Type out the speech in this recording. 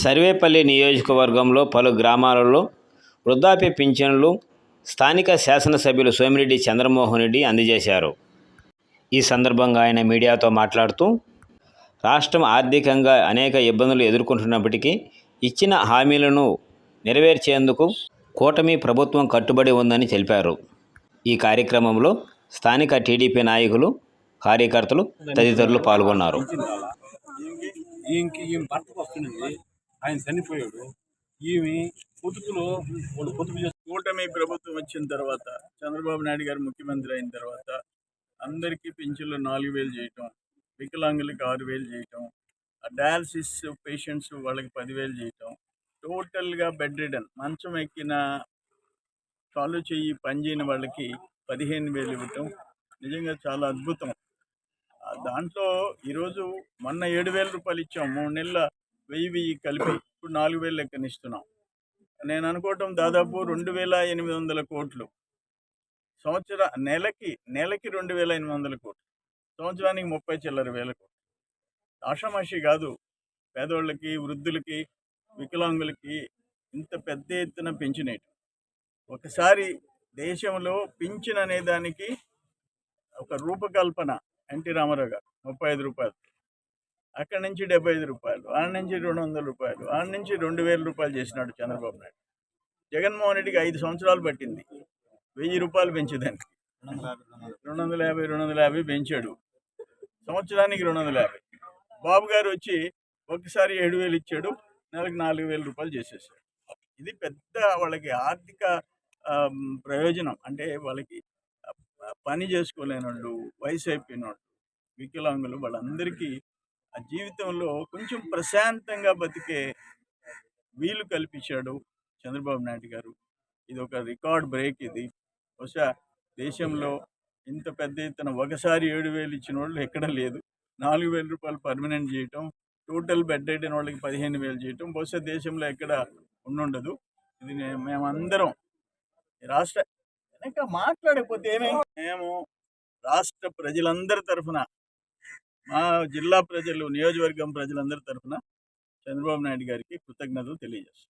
సర్వేపల్లి నియోజకవర్గంలో పలు గ్రామాలలో వృద్ధాప్య పింఛన్లు స్థానిక శాసనసభ్యులు సోమిరెడ్డి చంద్రమోహన్ రెడ్డి అందజేశారు ఈ సందర్భంగా ఆయన మీడియాతో మాట్లాడుతూ రాష్ట్రం ఆర్థికంగా అనేక ఇబ్బందులు ఎదుర్కొంటున్నప్పటికీ ఇచ్చిన హామీలను నెరవేర్చేందుకు కూటమి ప్రభుత్వం కట్టుబడి ఉందని తెలిపారు ఈ కార్యక్రమంలో స్థానిక టీడీపీ నాయకులు కార్యకర్తలు తదితరులు పాల్గొన్నారు ఆయన చనిపోయాడు. ఈమె పొదుపులో వాళ్ళు పొదుపు కూటమి ప్రభుత్వం వచ్చిన తర్వాత చంద్రబాబు నాయుడు గారు ముఖ్యమంత్రి అయిన తర్వాత అందరికీ పింఛన్లు నాలుగు వేలు చేయటం వికలాంగులకి ఆరు వేలు చేయటం డయాలసిస్ పేషెంట్స్ వాళ్ళకి పదివేలు చేయటం టోటల్గా బెడ్ రిడన్ మంచం ఎక్కిన కాలు చెయ్యి పనిచేయని వాళ్ళకి పదిహేను వేలు ఇవ్వటం నిజంగా చాలా అద్భుతం. దాంట్లో ఈరోజు మొన్న ఏడు వేల రూపాయలు ఇచ్చాం మూడు నెలల వెయ్యి వెయ్యి కలిపి ఇప్పుడు నాలుగు వేలు లెక్కనిస్తున్నాం. నేను అనుకోవటం దాదాపు రెండు వేల ఎనిమిది వందల కోట్లు. సంవత్సర నెలకి నెలకి రెండు వేల ఎనిమిది వందల కోట్లు. సంవత్సరానికి ముప్పై చిల్లర వేల కోట్లు. ఆషామాషి కాదు. పేదోళ్ళకి వృద్ధులకి వికలాంగులకి ఇంత పెద్ద ఎత్తున పెంచినేటు ఒకసారి దేశంలో పింఛన్ అనే దానికి ఒక రూపకల్పన ఎన్టీ రామారావు గారు ముప్పై ఐదు రూపాయలు. అక్కడి నుంచి డెబ్బై ఐదు రూపాయలు ఆడ నుంచి రెండు వందల రూపాయలు ఆడ నుంచి రెండు వేల రూపాయలు చేసినాడు చంద్రబాబు నాయుడు. జగన్మోహన్ రెడ్డికి ఐదు సంవత్సరాలు పట్టింది. వెయ్యి రూపాయలు పెంచేదానికి. రెండు వందల యాభై రెండు వందల యాభై పెంచాడు. సంవత్సరానికి రెండు వందల యాభై. బాబు గారు వచ్చి ఒకసారి ఏడు వేలు ఇచ్చాడు నెలకు నాలుగు వేల రూపాయలు చేసేసాడు. ఇది పెద్ద వాళ్ళకి ఆర్థిక ప్రయోజనం. అంటే వాళ్ళకి పని చేసుకోలేనోళ్ళు వయసు అయిపోయినోళ్ళు వికలాంగులు వాళ్ళందరికీ జీవితంలో కొంచెం ప్రశాంతంగా బతికే వీలు కల్పించాడు చంద్రబాబు నాయుడు గారు. ఇది ఒక రికార్డ్ బ్రేక్ ఇది. బహుశా దేశంలో ఇంత పెద్ద ఎత్తున ఒకసారి ఏడు వేలు ఇచ్చిన వాళ్ళు ఎక్కడ లేదు. నాలుగు వేల రూపాయలు పర్మనెంట్ చేయటం టోటల్ బెడ్ అయిన వాళ్ళకి పదిహేను వేలు చేయటం బహుశా దేశంలో ఎక్కడ ఉండుండదు. ఇది మేమందరం రాష్ట్ర వెనక మాట్లాడకపోతే ఏమేమి మేము రాష్ట్ర ప్రజలందరి తరఫున మా జిల్లా ప్రజలు నియోజకవర్గం ప్రజలందరి తరఫున చంద్రబాబు నాయుడు గారికి కృతజ్ఞతలు తెలియజేస్తాం